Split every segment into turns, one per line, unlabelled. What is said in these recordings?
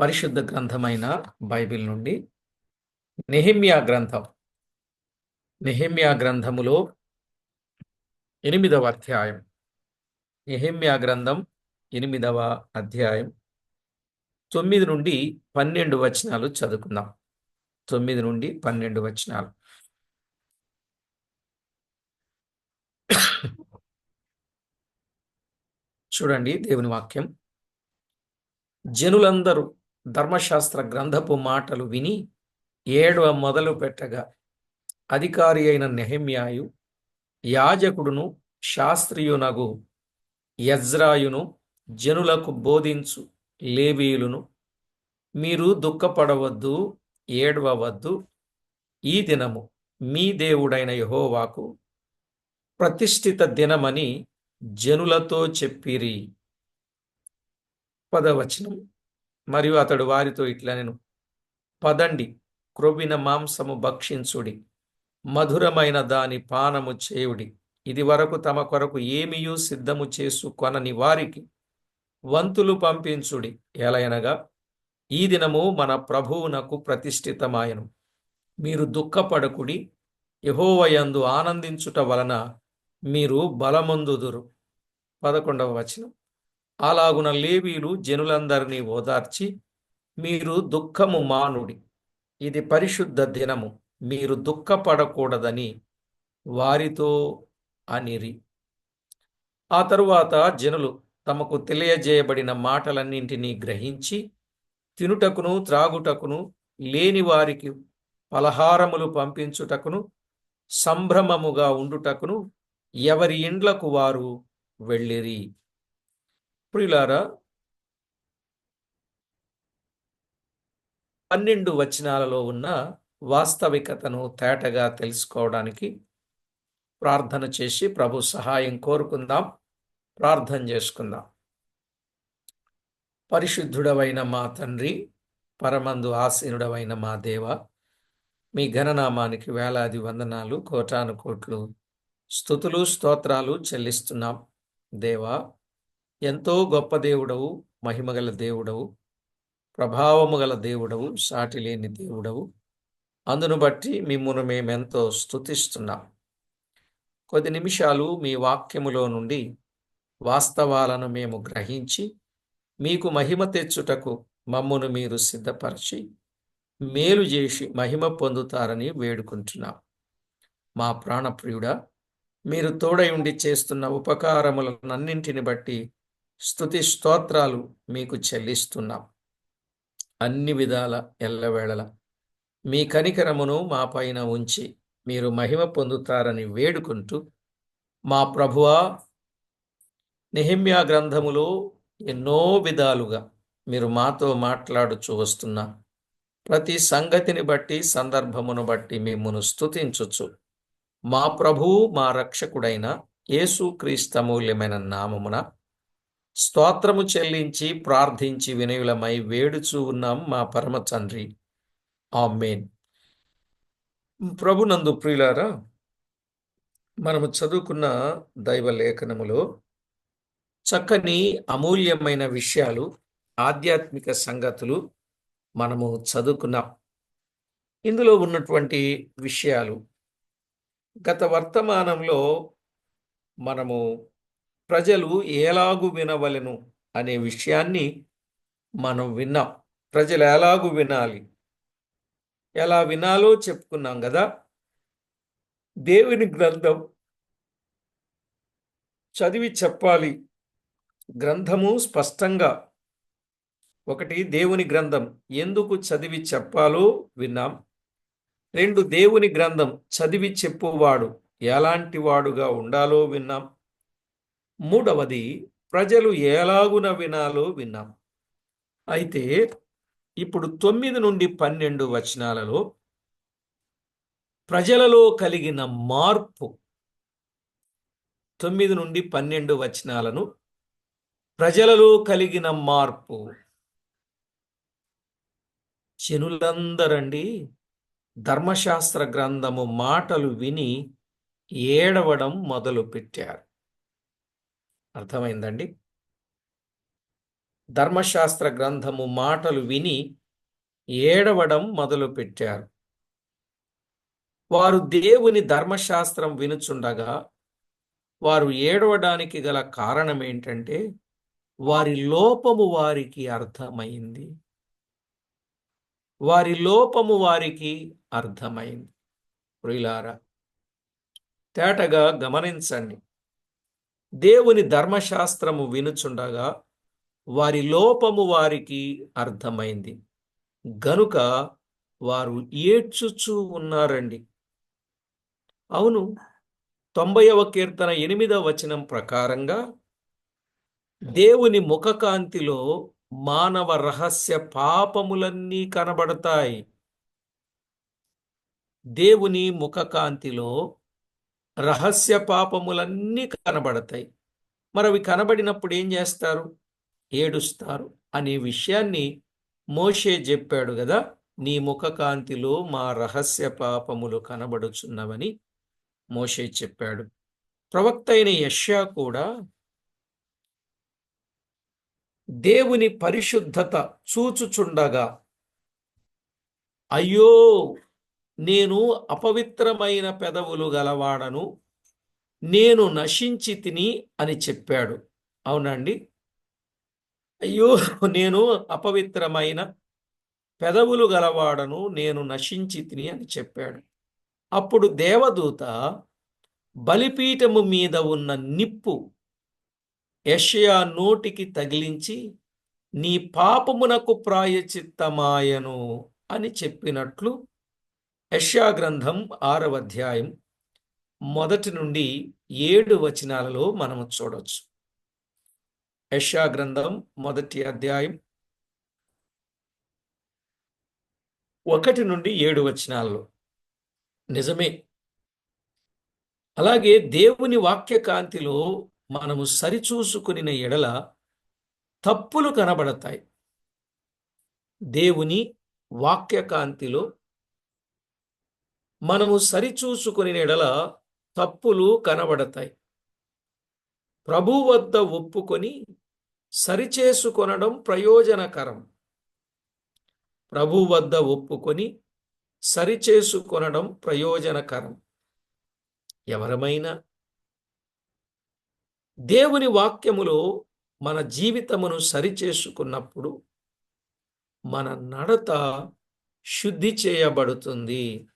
పరిశుద్ధ గ్రంథమైన బైబిల్ నుండి నెహిమ్యా గ్రంథం. నెహిమ్యా గ్రంథములో ఎనిమిదవ అధ్యాయం. నెహిమ్యా గ్రంథం ఎనిమిదవ అధ్యాయం. తొమ్మిది నుండి పన్నెండు వచనాలు చదువుకుందాం. తొమ్మిది నుండి పన్నెండు వచనాలు. చూడండి దేవుని వాక్యం. జనులందరూ ధర్మశాస్త్ర గ్రంథపు మాటలు విని ఏడవ మొదలు పెట్టగా అధికారి అయిన నెహమ్యాయు యాజకుడును శాస్త్రియునగు యజ్రాయును జనులకు బోధించు లేవీయులను మీరు దుఃఖపడవద్దు ఏడవవద్దు ఈ దినము మీ దేవుడైన యహోవాకు ప్రతిష్ఠిత దినమని జనులతో చెప్పిరి. పదవచనం. మరియు అతడు వారితో ఇట్లా నేను పదండి క్రొవ్విన మాంసము భక్షించుడి మధురమైన దాని పానము చేయుడి. ఇది వరకు తమ కొరకు ఏమియూ సిద్ధము చేసుకొనని వారికి వంతులు పంపించుడి. ఎలయనగా ఈ దినము మన ప్రభువునకు ప్రతిష్ఠితమాయను. మీరు దుఃఖపడకుడి యహోవయందు ఆనందించుట వలన మీరు బలమందుదురు. పదకొండవ వచనం. అలాగున లేవీలు జనులందరినీ ఓదార్చి మీరు దుఃఖము మానుడి. ఇది పరిశుద్ధ దినము. మీరు దుఃఖపడకూడదని వారితో అనిరి. ఆ తరువాత జనులు తమకు తెలియజేయబడిన మాటలన్నింటినీ గ్రహించి తినుటకును త్రాగుటకును లేని వారికి పలహారములు పంపించుటకును సంభ్రమముగా ఉండుటకును ఎవరి ఇండ్లకు వారు వెళ్ళిరి. ప్రియులారా పన్నెండు వచనాలలో ఉన్న వాస్తవికతను తేటగా తెలుసుకోవడానికి ప్రార్థన చేసి ప్రభు సహాయం కోరుకుందాం ప్రార్థన చేసుకుందాం. పరిశుద్ధుడవైన మా తండ్రి పరమందు ఆసీనుడవైన మా దేవ మీ ఘననామానికి వేలాది వందనాలు కోటాను కోట్లు స్థుతులు స్తోత్రాలు చెల్లిస్తున్నాం. దేవా ఎంతో గొప్ప దేవుడవు మహిమగల దేవుడవు ప్రభావము గల దేవుడవు సాటి లేని దేవుడవు. అందును బట్టి మిమ్మును మేమెంతో స్థుతిస్తున్నాం కొద్ది నిమిషాలు మీ వాక్యములో నుండి వాస్తవాలను మేము గ్రహించి మీకు మహిమ తెచ్చుటకు మమ్మును మీరు సిద్ధపరిచి మేలు చేసి మహిమ పొందుతారని వేడుకుంటున్నాం. మా ప్రాణప్రియుడా మీరు తోడై ఉండి చేస్తున్న ఉపకారములనన్నింటిని బట్టి స్థుతి స్తోత్రాలు మీకు చెల్లిస్తున్నాం. అన్ని విధాల ఎల్లవేళల మీ కనికరమును మా పైన ఉంచి మీరు మహిమ పొందుతారని వేడుకుంటూ మా ప్రభువా నిహిమ్యా గ్రంథములో ఎన్నో విధాలుగా మీరు మాతో మాట్లాడుచు వస్తున్న ప్రతి సంగతిని బట్టి సందర్భమును బట్టి మిమ్మును స్తుతించుచు మా ప్రభువు మా రక్షకుడైన యేసు క్రీస్తమూల్యమైన నామమున స్తోత్రము చెల్లించి ప్రార్థించి వినయులమై వేడుచూ ఉన్నాం మా పరమ తండ్రి. మెయిన్ ప్రభునందు ప్రియులారా మనము చదువుకున్న దైవ లేఖనములో చక్కని అమూల్యమైన విషయాలు ఆధ్యాత్మిక సంగతులు మనము చదువుకున్నాం. ఇందులో ఉన్నటువంటి విషయాలు గత వర్తమానంలో మనము ప్రజలు ఎలాగు వినవలెను అనే విషయాన్ని మనం విన్నాం. ప్రజలు ఎలాగు వినాలి? ఎలా వినాలో చెప్పుకున్నాం కదా? దేవుని గ్రంథం చదివి చెప్పాలి. గ్రంథము స్పష్టంగా ఒకటి దేవుని గ్రంథం ఎందుకు చదివి చెప్పాలో విన్నాం. రెండు దేవుని గ్రంథం చదివి చెప్పువాడు ఎలాంటి వాడుగా ఉండాలో విన్నాం. మూడవది ప్రజలు ఎలాగున వినాలో విన్నాం. అయితే ఇప్పుడు తొమ్మిది నుండి పన్నెండు వచనాలలో ప్రజలలో కలిగిన మార్పు. తొమ్మిది నుండి పన్నెండు వచనాలను ప్రజలలో కలిగిన మార్పు. జనులందరండి ధర్మశాస్త్ర గ్రంథము మాటలు విని ఏడవడం మొదలు పెట్టారు అర్థమైందండి? ధర్మశాస్త్ర గ్రంథము మాటలు విని ఏడవడం మొదలుపెట్టారు. వారు దేవుని ధర్మశాస్త్రం వినుచుండగా వారు ఏడవడానికి గల కారణం ఏంటంటే వారి లోపము వారికి అర్థమైంది. వారి లోపము వారికి అర్థమైంది. ప్రియులారా తేటగా గమనించండి. దేవుని ధర్మశాస్త్రము వినుచుండగా వారి లోపము వారికి అర్థమైంది. గనుక వారు ఏడ్చుచూ ఉన్నారండి. అవును తొంభైవ కీర్తన ఎనిమిదవ వచనం ప్రకారంగా దేవుని ముఖకాంతిలో మానవ రహస్య పాపములన్నీ కనబడతాయి. దేవుని ముఖకాంతిలో రహస్య పాపములన్నీ కనబడతాయి. మరి అవి కనబడినప్పుడు ఏం చేస్తారు? ఏడుస్తారు. అనే విషయాన్ని మోషే చెప్పాడు కదా నీ ముఖకాంతిలో మా రహస్య పాపములు కనబడుచున్నవని మోషే చెప్పాడు. ప్రవక్త అయిన యష్యా కూడా దేవుని పరిశుద్ధత చూచుచుండగా అయ్యో నేను అపవిత్రమైన పెదవులు గలవాడను నేను నశించి తిని అని చెప్పాడు. అవునండి? అయ్యో నేను అపవిత్రమైన పెదవులు గలవాడను నేను నశించి తిని అని చెప్పాడు. అప్పుడు దేవదూత బలిపీఠము మీద ఉన్న నిప్పు యషయా నోటికి తగిలించి నీ పాపమునకు ప్రాయచిత్తమాయను అని చెప్పినట్లు యష్యా గ్రంథం ఆరవ అధ్యాయం మొదటి నుండి ఏడు వచనాలలో మనము చూడవచ్చు యష్యా గ్రంథం మొదటి అధ్యాయం ఒకటి నుండి ఏడు వచనాలలో. నిజమే. అలాగే దేవుని వాక్య కాంతిలో మనము సరిచూసుకుని ఎడల తప్పులు కనబడతాయి. దేవుని వాక్యకాంతిలో మనము సరిచూసుకుని ఎడల తప్పులు కనబడతాయి. ప్రభు వద్ద ఒప్పుకొని సరిచేసుకొనడం ప్రయోజనకరం. ప్రభు వద్ద ఒప్పుకొని సరిచేసుకొనడం ప్రయోజనకరం. ఎవరమైనా దేవుని వాక్యములో మన జీవితమును సరిచేసుకున్నప్పుడు మన నడత శుద్ధి చేయబడుతుంది.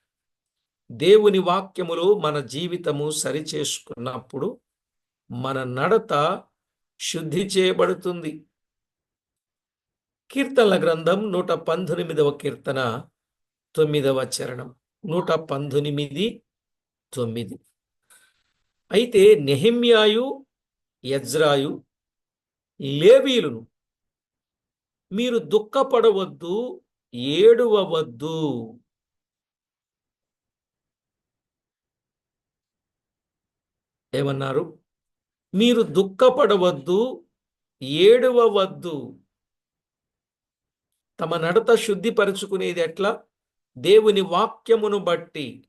దేవుని వాక్యములో మన జీవితము సరిచేసుకున్నప్పుడు మన నడత శుద్ధి చేయబడుతుంది. కీర్తనల గ్రంథం నూట పంతొమ్మిదవ కీర్తన తొమ్మిదవ చరణం. నూట పంతొమ్మిది తొమ్మిది. అయితే నెహిమ్యాయు యజ్రాయు లేవీలును మీరు దుఃఖపడవద్దు ఏడువవద్దు. ఏమన్నారు? మీరు దుఃఖపడవద్దు ఏడువవద్దు. తమ నడత శుద్ధిపరుచుకునేది ఎట్లా? దేవుని వాక్యమును బట్టి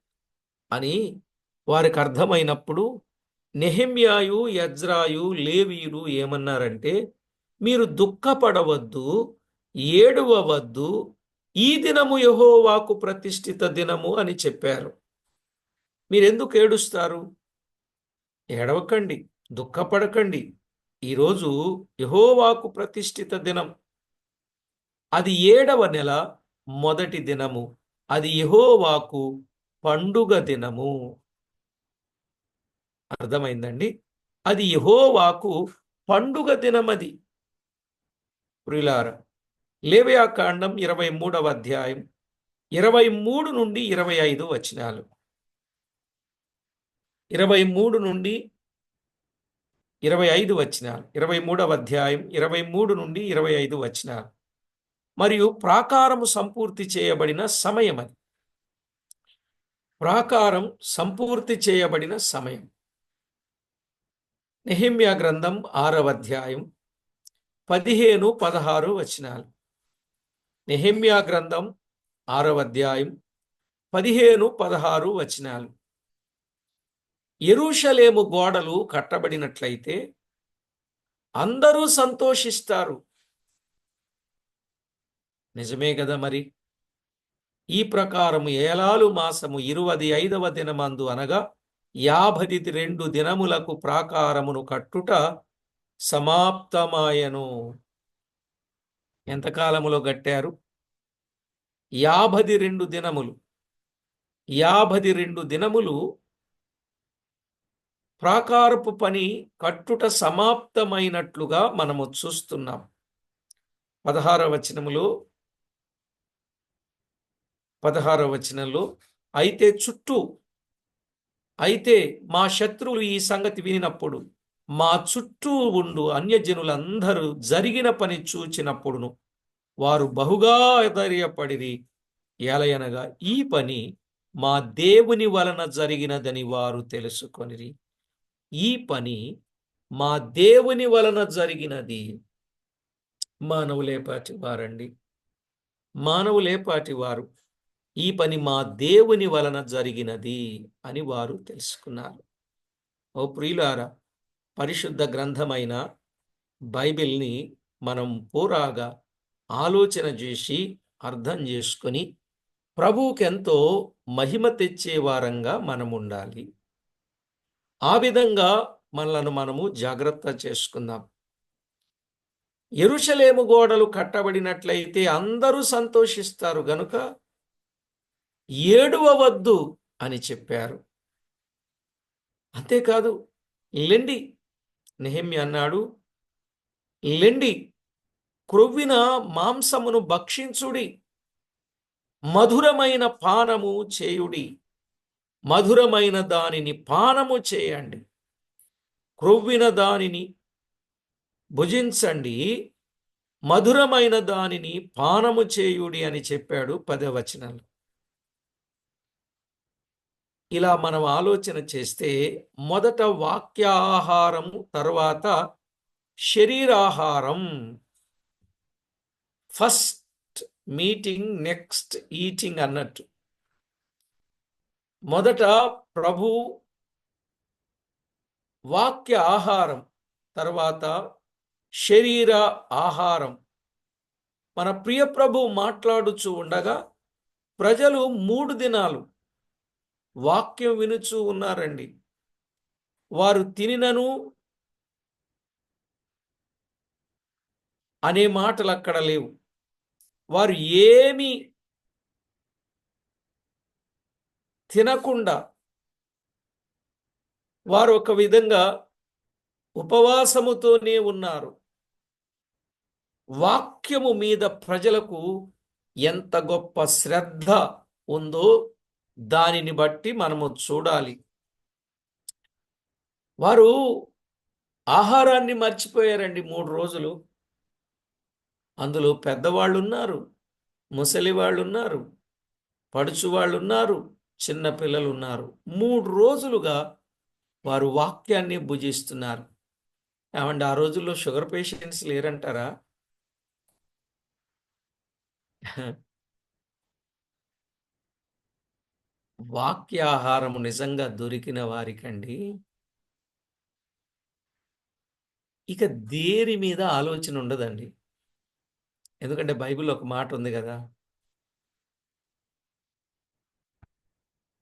అని వారికి అర్థమైనప్పుడు నెహమ్యాయు యజ్రాయు లేవీయులు ఏమన్నారంటే మీరు దుఃఖపడవద్దు ఏడువవద్దు ఈ దినము యహోవాకు ప్రతిష్ఠిత దినము అని చెప్పారు. మీరెందుకు ఏడుస్తారు? ఏడవకండి దుఃఖపడకండి. ఈరోజు యహోవాకు ప్రతిష్ఠిత దినం. అది ఏడవ నెల మొదటి దినము. అది యహోవాకు పండుగ దినము. అర్థమైందండి? అది యహోవాకు పండుగ దినమది. ప్రిలార లేవయా కాండం ఇరవై మూడవ అధ్యాయం ఇరవై మూడు నుండి ఇరవై ఐదు వచనాలు. ఇరవై మూడు నుండి ఇరవై ఐదు వచనాలు. ఇరవై మూడవ అధ్యాయం ఇరవై మూడు నుండి ఇరవై ఐదు వచనాలు. మరియు ప్రాకారము సంపూర్తి చేయబడిన సమయం అది. ప్రాకారం సంపూర్తి చేయబడిన సమయం. నెహిమ్యా గ్రంథం ఆరవ అధ్యాయం పదిహేను పదహారు వచనాలు. నెహిమ్యా గ్రంథం ఆరవ అధ్యాయం పదిహేను పదహారు వచనాలు. ఎరుషలేము గోడలు కట్టబడినట్లయితే అందరూ సంతోషిస్తారు. నిజమే కదా మరి? ఈ ప్రకారము ఏలాలు మాసము ఇరువది ఐదవ దినమందు అనగా యాభది రెండు దినములకు ప్రాకారమును కట్టుట సమాప్తమాయను. ఎంతకాలములో కట్టారు? యాభది రెండు దినములు. యాభది రెండు దినములు ప్రాకారపు పని కట్టుట సమాప్తమైనట్లుగా మనము చూస్తున్నాం. పదహార వచనములో. పదహార వచనంలో అయితే చుట్టూ అయితే మా శత్రువులు ఈ సంగతి వినినప్పుడు మా చుట్టూ ఉండు అన్యజనులందరూ జరిగిన పని చూచినప్పుడును వారు బహుగా ధైర్యపడిరి ఏలయనగా ఈ పని మా దేవుని వలన జరిగినదని వారు తెలుసుకొనిరి. ఈ పని మా దేవుని వలన జరిగినది. మానవులేపాటి వారండి మానవులేపాటి వారు ఈ పని మా దేవుని వలన జరిగినది అని వారు తెలుసుకున్నారు. ఓ ప్రియులారా పరిశుద్ధ గ్రంథమైన బైబిల్ని మనం పూరాగా ఆలోచన చేసి అర్థం చేసుకొని ప్రభువుకెంతో మహిమ తెచ్చే వారంగా మనం ఉండాలి ఆ విధంగా మనలను మనము జాగ్రత్త చేసుకుందాం. ఎరుషలేము గోడలు కట్టబడినట్లయితే అందరూ సంతోషిస్తారు గనుక ఏడువవద్దు అని చెప్పారు. అంతేకాదు లెండి నెహమ్మి అన్నాడు. లెండి క్రొవ్విన మాంసమును భక్షించుడి మధురమైన పానము చేయుడి మధురమైన దానిని పానము చేయండి. క్రొవ్విన దానిని భుజించండి. మధురమైన దానిని పానము చేయుడి అని చెప్పాడు పదవచనంలో. ఇలా మనం ఆలోచన చేస్తే మొదట వాక్యాహారము తర్వాత శరీరాహారం. ఫస్ట్ మీటింగ్ నెక్స్ట్ ఈటింగ్ అన్నట్టు. మొదట ప్రభు వాక్య ఆహారం తర్వాత శరీర ఆహారం. మన ప్రియ ప్రభు మాట్లాడుచు ఉండగా ప్రజలు మూడు దినాలు వాక్యం వినుచూ ఉన్నారండి. వారు తినినను అనే మాటలు అక్కడ లేవు. వారు ఏమి తినకుండా వారు ఒక విధంగా ఉపవాసముతోనే ఉన్నారు. వాక్యము మీద ప్రజలకు ఎంత గొప్ప శ్రద్ధ ఉందో దానిని బట్టి మనము చూడాలి. వారు ఆహారాన్ని మర్చిపోయారండి మూడు రోజులు. అందులో పెద్దవాళ్ళు ఉన్నారు ముసలి వాళ్ళు ఉన్నారు పడుచు వాళ్ళు ఉన్నారు చిన్న పిల్లలు ఉన్నారు మూడు రోజులుగా వారు వాక్యాన్ని భుజిస్తున్నారు. ఏమంటే ఆ రోజుల్లో షుగర్ పేషెంట్స్ లేరంటారా? వాక్యాహారము నిజంగా దొరికిన వారికండి. ఇక దేని మీద ఆలోచన ఉండదండి. ఎందుకంటే బైబిల్ ఒక మాట ఉంది కదా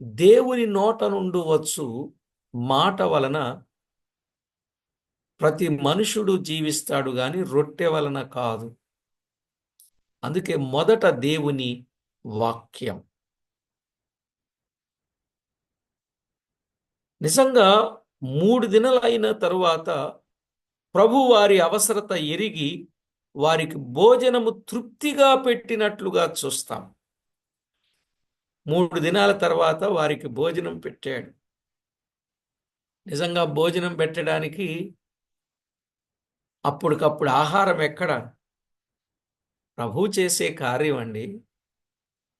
దేవుని నోట నుండి వచ్చు మాట వలన ప్రతి మనుషుడు జీవిస్తాడు గాని రొట్టె వలన కాదు. అందుకే మొదట దేవుని వాక్యం. నిజంగా మూడు దినాలైన తరువాత ప్రభు వారి అవసరత ఎరిగి వారికి భోజనము తృప్తిగా పెట్టినట్లుగా చూస్తాం. మూడు దినాల తర్వాత వారికి భోజనం పెట్టాడు. నిజంగా భోజనం పెట్టడానికి అప్పటికప్పుడు ఆహారం ఎక్కడ? ప్రభు చేసే కార్యం అండి.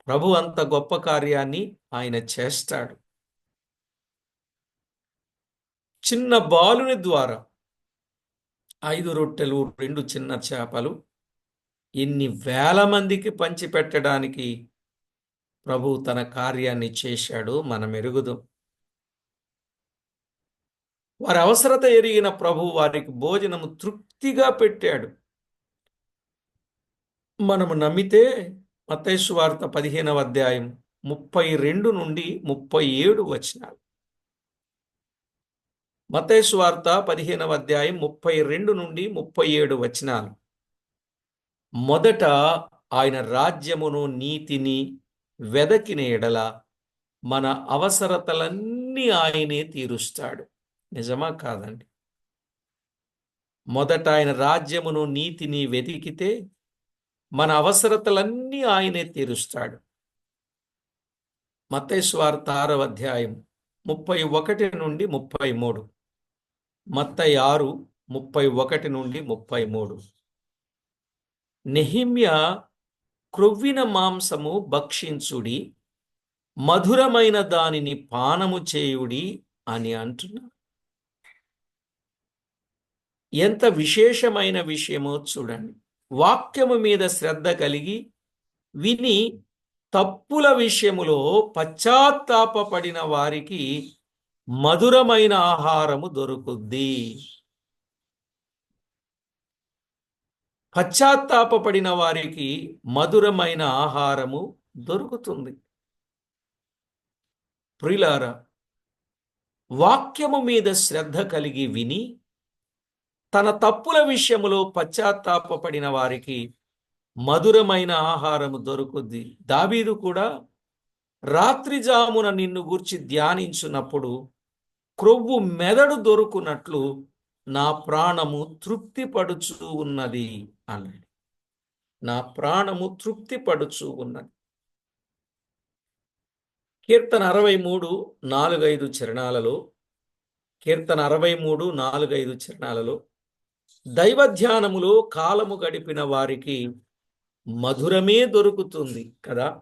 ప్రభు అంత గొప్ప కార్యాన్ని ఆయన చేస్తాడు. చిన్న బాలుని ద్వారా ఐదు రొట్టెలు రెండు చిన్న చేపలు ఇన్ని వేల మందికి పంచిపెట్టడానికి ప్రభు తన కార్యాన్ని చేశాడు మనం ఎరుగుదాం వారి అవసరత ఎరిగిన ప్రభు వారికి భోజనము తృప్తిగా పెట్టాడు. మనము నమ్మితే మతేశ్వ వార్త పదిహేనవ అధ్యాయం ముప్పై రెండు నుండి ముప్పై ఏడు వచనాలు. మత్తయి వార్త పదిహేనవ అధ్యాయం ముప్పై రెండు నుండి ముప్పై ఏడు వచనాలు. మొదట ఆయన రాజ్యమును నీతిని వెదకిన ఎడల మన అవసరతలన్నీ ఆయనే తీరుస్తాడు. నిజమా కాదండి? మొదట ఆయన రాజ్యమును నీతిని వెతికితే మన అవసరతలన్నీ ఆయనే తీరుస్తాడు. మత్తైస్వార్త ఆరవ అధ్యాయం ముప్పై ఒకటి నుండి ముప్పై మూడు. మత్తై ఆరు ముప్పై ఒకటి నుండి ముప్పై మూడు. నెహిమ్య క్రొవ్విన మాంసము భక్షించుడి మధురమైన దానిని పానము చేయుడి అని అంటున్నారు ఎంత విశేషమైన విషయమో చూడండి. వాక్యము మీద శ్రద్ధ కలిగి విని తప్పుల విషయములో పశ్చాత్తాపడిన వారికి మధురమైన ఆహారము దొరుకుద్ది. పశ్చాత్తాపడిన వారికి మధురమైన ఆహారము దొరుకుతుంది. ప్రిలారా వాక్యము మీద శ్రద్ధ కలిగి విని తన తప్పుల విషయములో పశ్చాత్తాపడిన వారికి మధురమైన ఆహారము దొరుకుద్ది. దావీదు కూడా రాత్రి జామున నిన్ను గూర్చి ధ్యానించున్నప్పుడు క్రొవ్వు మెదడు దొరుకునట్లు నా ప్రాణము తృప్తిపడుచు ఉన్నది. అన్నాడు. నా ప్రాణము తృప్తి పడుచు ఉన్నది. కీర్తన అరవై మూడు నాలుగైదు చరణాలలో కీర్తన అరవై మూడు నాలుగైదు చరణాలలో దైవ ధ్యానములో కాలము గడిపిన వారికి మధురమే దొరుకుతుంది కదా.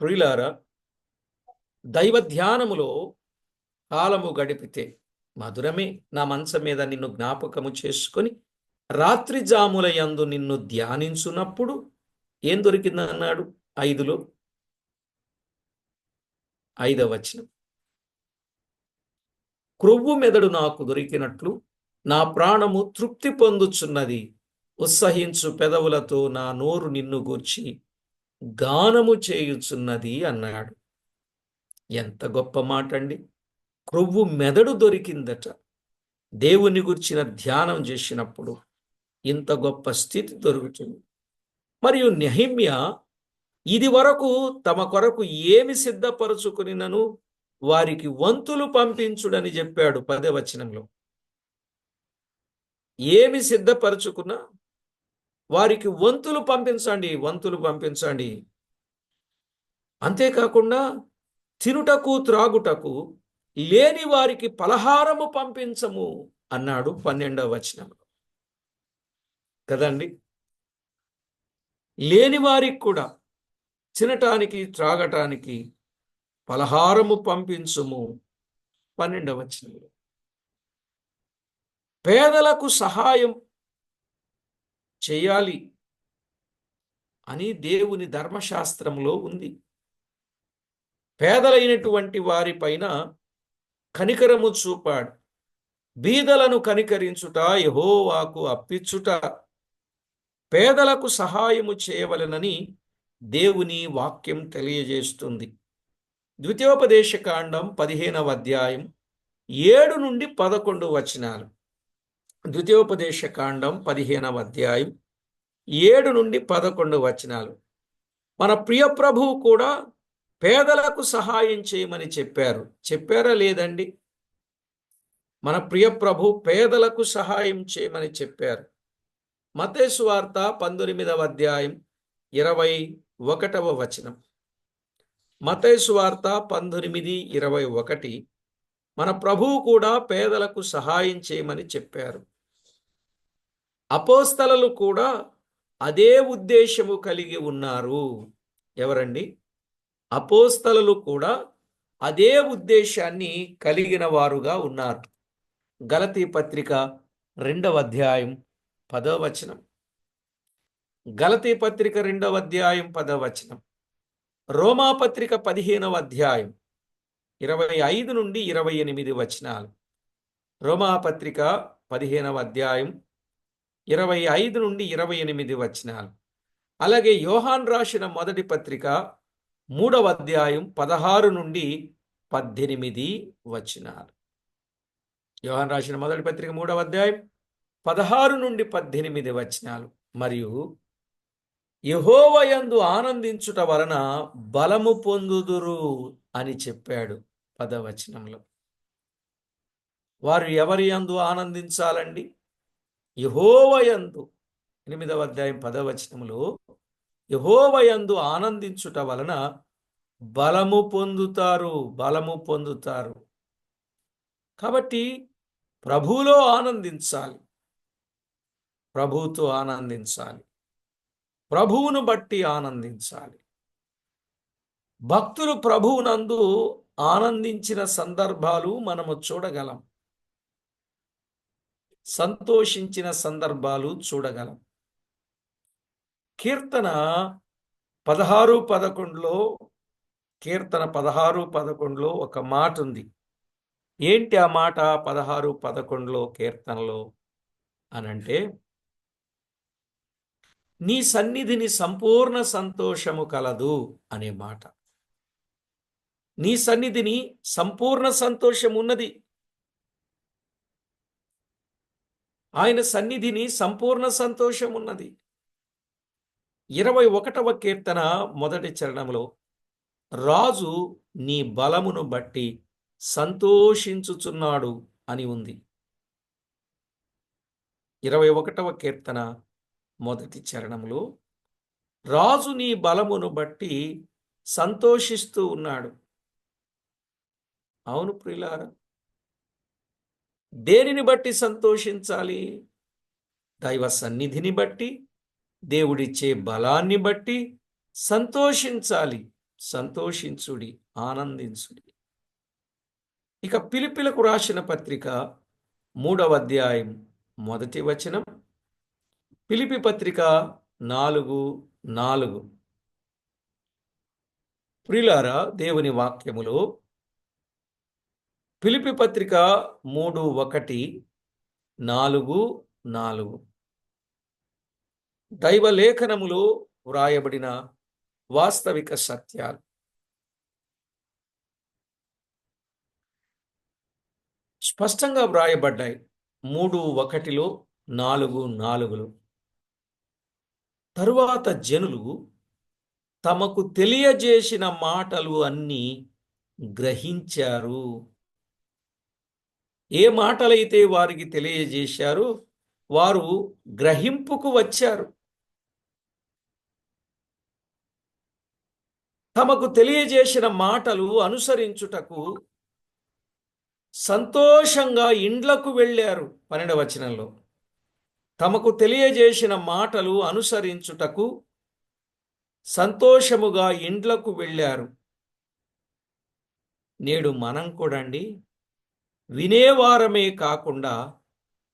ప్రియులారా దైవ ధ్యానములో కాలము గడిపితే మధురమే. నా మనసు మీద నిన్ను జ్ఞాపకము చేసుకొని రాత్రి జాముల యందు నిన్ను ధ్యానించున్నప్పుడు ఏం దొరికిందన్నాడు ఐదులో. ఐదవ వచనం. క్రొవ్వు మెదడు నాకు దొరికినట్లు నా ప్రాణము తృప్తి పొందుచున్నది. ఉత్సహించు పెదవులతో నా నోరు నిన్ను గూర్చి గానము చేయుచున్నది అన్నాడు. ఎంత గొప్ప మాట అండి క్రొవ్వు మెదడు దొరికిందట. దేవుని గుర్చిన ధ్యానం చేసినప్పుడు ఇంత గొప్ప స్థితి దొరుకుతుంది. మరియు నెహిమ్య ఇది వరకు తమ కొరకు ఏమి సిద్ధపరుచుకునినను వారికి వంతులు పంపించుడని చెప్పాడు పదే వచనంలో ఏమి సిద్ధపరచుకున్నా వారికి వంతులు పంపించండి వంతులు పంపించండి. అంతేకాకుండా తినుటకు త్రాగుటకు లేని వారికి పలహారము పంపించము అన్నాడు పన్నెండవ వచనంలో కదండి? లేని వారికి కూడా తినటానికి త్రాగటానికి పలహారము పంపించుము. పన్నెండవచనంలో పేదలకు సహాయం చేయాలి అని దేవుని ధర్మశాస్త్రంలో ఉంది. పేదలైనటువంటి వారిపైన కనికరము చూపాడు. బీదలను కనికరించుట యహోవాకు అప్పిచ్చుట పేదలకు సహాయము చేయవలెనని దేవుని వాక్యం తెలియజేస్తుంది. ద్వితీయోపదేశ కాండం పదిహేనవ అధ్యాయం ఏడు నుండి పదకొండు వచనాలు. ద్వితీయోపదేశ కాండం పదిహేనవ అధ్యాయం ఏడు నుండి పదకొండు వచనాలు. మన ప్రియ ప్రభువు కూడా పేదలకు సహాయం చేయమని చెప్పారు. చెప్పారా లేదండి? మన ప్రియ ప్రభు పేదలకు సహాయం చేయమని చెప్పారు. మతేసు వార్త పంతొమ్మిదవ అధ్యాయం ఇరవై ఒకటవ వచనం. మతేసు వార్త పంతొమ్మిది ఇరవై ఒకటి మన ప్రభువు కూడా పేదలకు సహాయం చేయమని చెప్పారు. అపోస్తలలు కూడా అదే ఉద్దేశము కలిగి ఉన్నారు. ఎవరండి? అపోస్తలలు కూడా అదే ఉద్దేశాన్ని కలిగిన వారుగా ఉన్నారు. గలతీ పత్రిక రెండవ అధ్యాయం పదవచనం. గలతీ పత్రిక రెండవ అధ్యాయం పదవ వచనం పదిహేనవ అధ్యాయం ఇరవై ఐదు నుండి ఇరవై ఎనిమిది వచనాలు. రోమా పత్రిక పదిహేనవ అధ్యాయం ఇరవై ఐదు నుండి ఇరవై ఎనిమిది వచనాలు. అలాగే యోహాన్ రాసిన మొదటి పత్రిక మూడవ అధ్యాయం పదహారు నుండి పద్దెనిమిది వచనాలు. యోహాన్ రాసిన మొదటి పత్రిక మూడవ అధ్యాయం పదహారు నుండి పద్దెనిమిది వచనాలు. మరియు యహోవయందు ఆనందించుట వలన బలము పొందుదురు అని చెప్పాడు పదవచనంలో. వారు ఎవరి యందు ఆనందించాలండి? యహోవయందు ఎనిమిదవ అధ్యాయం పదవచనములో యహోవయందు ఆనందించుట వలన బలము పొందుతారు బలము పొందుతారు. కాబట్టి ప్రభువులో ఆనందించాలి. ప్రభువుతో ఆనందించాలి. ప్రభువును బట్టి ఆనందించాలి. భక్తులు ప్రభువునందు ఆనందించిన సందర్భాలు మనము చూడగలం. సంతోషించిన సందర్భాలు చూడగలం. కీర్తన పదహారు పదకొండులో కీర్తన పదహారు పదకొండులో ఒక మాట ఉంది ఏంటి ఆ మాట పదహారు పదకొండులో కీర్తనలో? అనంటే నీ సన్నిధిని సంపూర్ణ సంతోషము కలదు అనే మాట. నీ సన్నిధిని సంపూర్ణ సంతోషం ఉన్నది. ఆయన సన్నిధిని సంపూర్ణ సంతోషం ఉన్నది. ఇరవై ఒకటవ కీర్తన మొదటి చరణంలో రాజు నీ బలమును బట్టి సంతోషించుచున్నాడు అని ఉంది ఇరవై ఒకటవ కీర్తన మొదటి చరణంలో రాజు నీ బలమును బట్టి సంతోషిస్తూ ఉన్నాడు. అవును ప్రియులారా దేనిని బట్టి సంతోషించాలి? దైవ సన్నిధిని బట్టి దేవుడిచ్చే బలాన్ని బట్టి సంతోషించాలి. సంతోషించుడి ఆనందించుడి. ఇక పిలిపిలకు రాసిన పత్రిక మూడవ అధ్యాయం మొదటి వచనం పిలిపి పత్రిక నాలుగు నాలుగు. ప్రిలారా దేవుని వాక్యములో పిలిపి పత్రిక మూడు ఒకటి నాలుగు నాలుగు. దైవలేఖనములో వ్రాయబడిన వాస్తవిక సత్యాలు. స్పష్టంగా వ్రాయబడ్డాయి మూడు ఒకటిలో నాలుగు నాలుగులో. తరువాత జనులు తమకు తెలియజేసిన మాటలు అన్నీ గ్రహించారు. ఏ మాటలైతే వారికి తెలియజేశారో వారు గ్రహింపుకు వచ్చారు. తమకు తెలియజేసిన మాటలు అనుసరించుటకు సంతోషంగా ఇండ్లకు వెళ్ళారు. పన్నెండవచనంలో వచనంలో. తమకు తెలియజేసిన మాటలు అనుసరించుటకు సంతోషముగా ఇండ్లకు వెళ్ళారు. నేడు మనం కూడండి వినేవారమే కాకుండా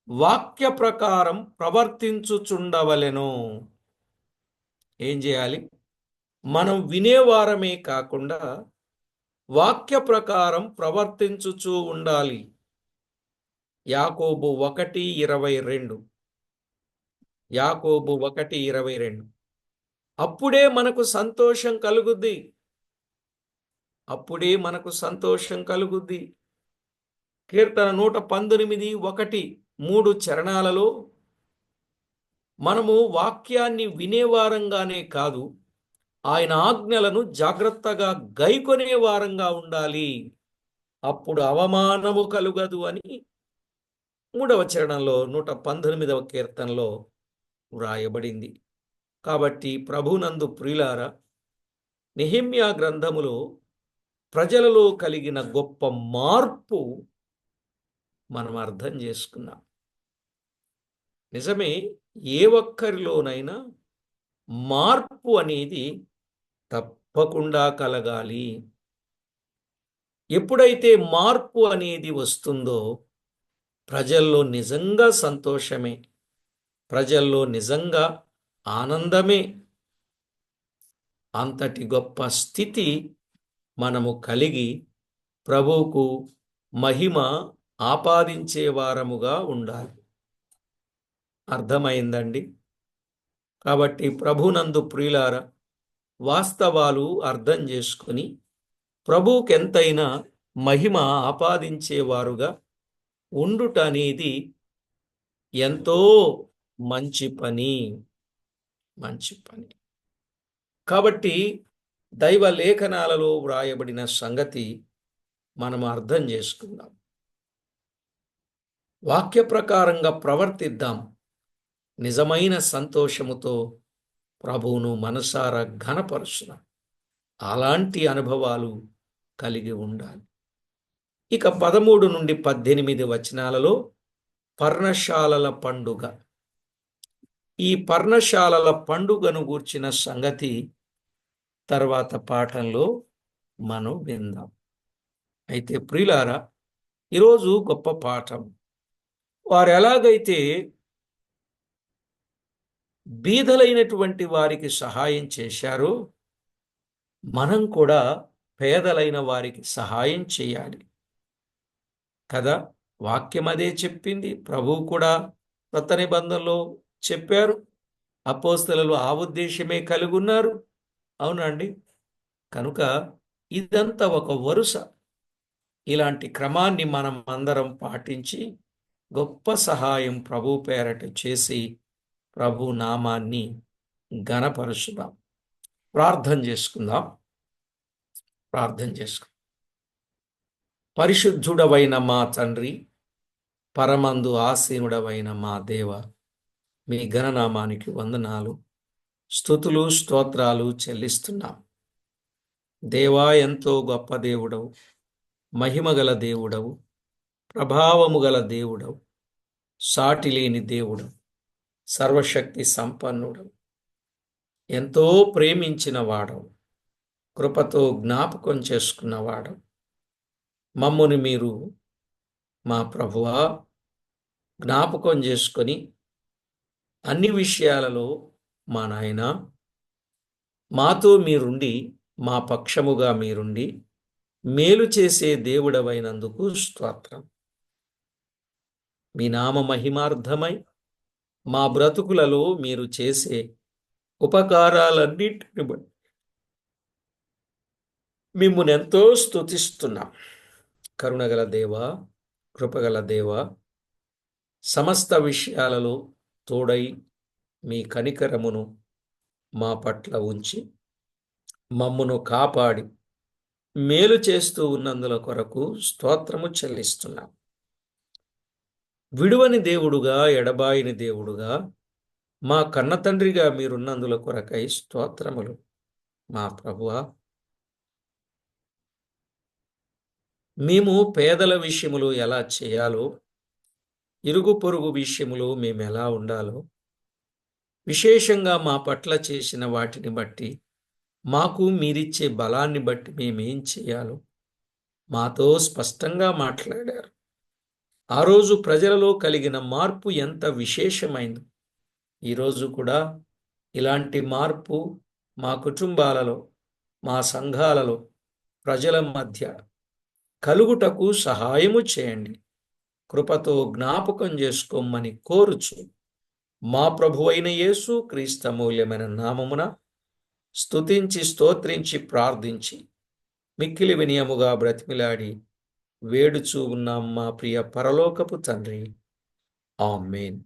వాక్య ప్రకారం ప్రవర్తించుచుండవలెను. ఏం చేయాలి? మనం వినేవారమే కాకుండా వాక్య ప్రకారం ప్రవర్తించుచూ ఉండాలి. యాకోబు ఒకటి ఇరవై రెండు. యాకోబు ఒకటి ఇరవై రెండు. అప్పుడే మనకు సంతోషం కలుగుద్ది. అప్పుడే మనకు సంతోషం కలుగుద్ది. కీర్తన నూట పంతొమ్మిది ఒకటి మూడు చరణాలలో మనము వాక్యాన్ని వినేవారంగానే కాదు ఆయన ఆజ్ఞలను జాగ్రత్తగా గైకొనే వారంగా ఉండాలి. అప్పుడు అవమానము కలుగదు అని మూడవ చరణంలో నూట పంతొమ్మిదవ కీర్తనలో వ్రాయబడింది. కాబట్టి ప్రభునందు ప్రియులార నిహిమ్యా గ్రంథములో ప్రజలలో కలిగిన గొప్ప మార్పు మనం అర్థం చేసుకున్నాం. నిజమే ఏ ఒక్కరిలోనైనా మార్పు అనేది తప్పకుండా కలగాలి. ఎప్పుడైతే మార్పు అనేది వస్తుందో ప్రజల్లో నిజంగా సంతోషమే. ప్రజల్లో నిజంగా ఆనందమే. అంతటి గొప్ప స్థితి మనము కలిగి ప్రభువుకు మహిమ ఆపాదించేవారముగా ఉండాలి. అర్థమైందండి? కాబట్టి ప్రభునందు ప్రియులార వాస్తవాలు అర్థం చేసుకొని ప్రభుకెంతైనా మహిమ ఆపాదించేవారుగా ఉండుట అనేది ఎంతో మంచి పని. మంచి పని. కాబట్టి దైవ లేఖనాలలో వ్రాయబడిన సంగతి మనం అర్థం చేసుకుందాం. వాక్య ప్రకారంగా ప్రవర్తిద్దాం. నిజమైన సంతోషముతో ప్రభువును మనసారా ఘనపరుచున అలాంటి అనుభవాలు కలిగి ఉండాలి. ఇక పదమూడు నుండి పద్దెనిమిది వచనాలలో పర్ణశాలల పండుగ. ఈ పర్ణశాలల పండుగను గూర్చిన సంగతి తర్వాత పాఠంలో మనం విందాం. అయితే ప్రియులారా ఈరోజు గొప్ప పాఠం. వారు ఎలాగైతే బీదలైనటువంటి వారికి సహాయం చేశారో మనం కూడా పేదలైన వారికి సహాయం చేయాలి. కదా? వాక్యం అదే చెప్పింది. ప్రభువు కూడా కొత్త నిబంధనలో చెప్పారు. అపోస్తలలో ఆ ఉద్దేశమే కలిగి ఉన్నారు అవునండి కనుక ఇదంతా ఒక వరుస. ఇలాంటి క్రమాన్ని మనం అందరం పాటించి గొప్ప సహాయం ప్రభు పేరట చేసి ప్రభు నామాన్ని ఘనపరుచుదాం. ప్రార్థన చేసుకుందాం. ప్రార్థన చేసుకుందాం. పరిశుద్ధుడవైన మా తండ్రి పరమందు ఆసీనుడవైన మా దేవ మీ ఘననామానికి వందనాలు. స్థుతులు స్తోత్రాలు చెల్లిస్తున్నాం. దేవా ఎంతో గొప్ప దేవుడవు. మహిమగల దేవుడవు. ప్రభావము గల దేవుడవు. సాటి లేని దేవుడు. సర్వశక్తి సంపన్నుడు ఎంతో ప్రేమించిన వాడవు. కృపతో జ్ఞాపకం చేసుకున్నవాడు మమ్ముని మీరు మా ప్రభువా జ్ఞాపకం చేసుకొని అన్ని విషయాలలో మా నాయన మాతో మీరుండి మా పక్షముగా మీరుండి మేలు చేసే దేవుడవైనందుకు స్తోత్రం. మీ నామ మహిమార్థమై మా బ్రతుకులలో మీరు చేసే ఉపకారాలన్నింటిని బట్టి మిమ్మల్ని ఎంతో స్తుతిస్తున్నాం. కరుణగల దేవ కృపగల దేవ సమస్త విషయాలలో తోడై మీ కనికరమును మా పట్ల ఉంచి మమ్మును కాపాడి మేలు చేస్తూ ఉన్నందుల కొరకు స్తోత్రము చెల్లిస్తున్నాం. విడువని దేవుడుగా ఎడబాయిని దేవుడుగా మా కన్న తండ్రిగా మీరున్నందుల కొరకై స్తోత్రములు. మా ప్రభువా మేము పేదల విషయములు ఎలా చేయాలో ఇరుగు పొరుగు విషయములో మేము ఎలా ఉండాలో విశేషంగా మా పట్ల చేసిన వాటిని బట్టి మాకు మీరిచ్చే బలాన్ని బట్టి మేమేం చేయాలో మాతో స్పష్టంగా మాట్లాడారు. ఆ రోజు ప్రజలలో కలిగిన మార్పు ఎంత విశేషమైంది ఈరోజు కూడా ఇలాంటి మార్పు మా కుటుంబాలలో మా సంఘాలలో ప్రజల మధ్య కలుగుటకు సహాయము చేయండి. కృపతో జ్ఞాపకం చేసుకోమని కోరుచు. మా ప్రభు అయిన యేసు క్రీస్తమూల్యమైన నామమున స్తుతించి స్తోత్రించి ప్రార్థించి మిక్కిలి వినియముగా బ్రతిమిలాడి వేడుచూ ఉన్నాం మా ప్రియ పరలోకపు తండ్రి. ఆమెన్.